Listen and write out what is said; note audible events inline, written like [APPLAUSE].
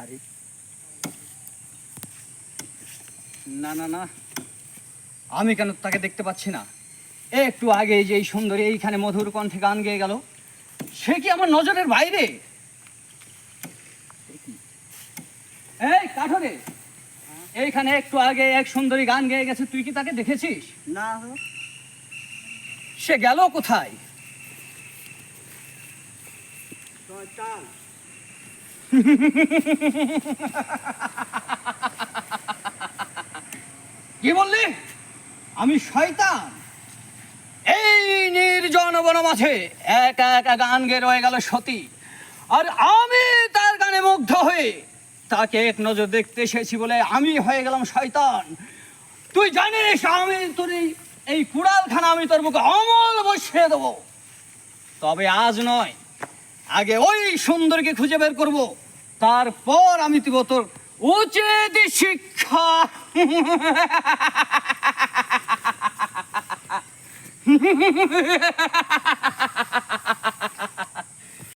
আরে। না না না। আমি কেন তাকে দেখতে পাচ্ছি না? একটু আগে যে এই সুন্দরী এইখানে মধুর কণ্ঠে গান গেয়ে গেল সে কি আমার নজরের বাইরে? এই কাঠরে এইখানে একটু আগে এক সুন্দরী গান গেয়ে গেছে তুই কি তাকে দেখেছিস? না সে গেল কোথায়? [LAUGHS] কি বললি? আমি শয়তান। এই নির্জন বন মাঝে একা একা গান গেয়ে রয়ে গেল সতী। আর আমি তার গানে মুগ্ধ হয়ে তাকে এক নজর দেখতে এসেছি বলে আমি হয়ে গেলাম শয়তান। তুই জানিস আমি তোর এই কুড়ালখানা আমি তোর মুখে অমল বসিয়ে দেবো। তবে আজ নয় আগে ওই সুন্দরকে খুঁজে বের করব। তারপর আমি দিব তোর উচিত শিক্ষা। [LAUGHS]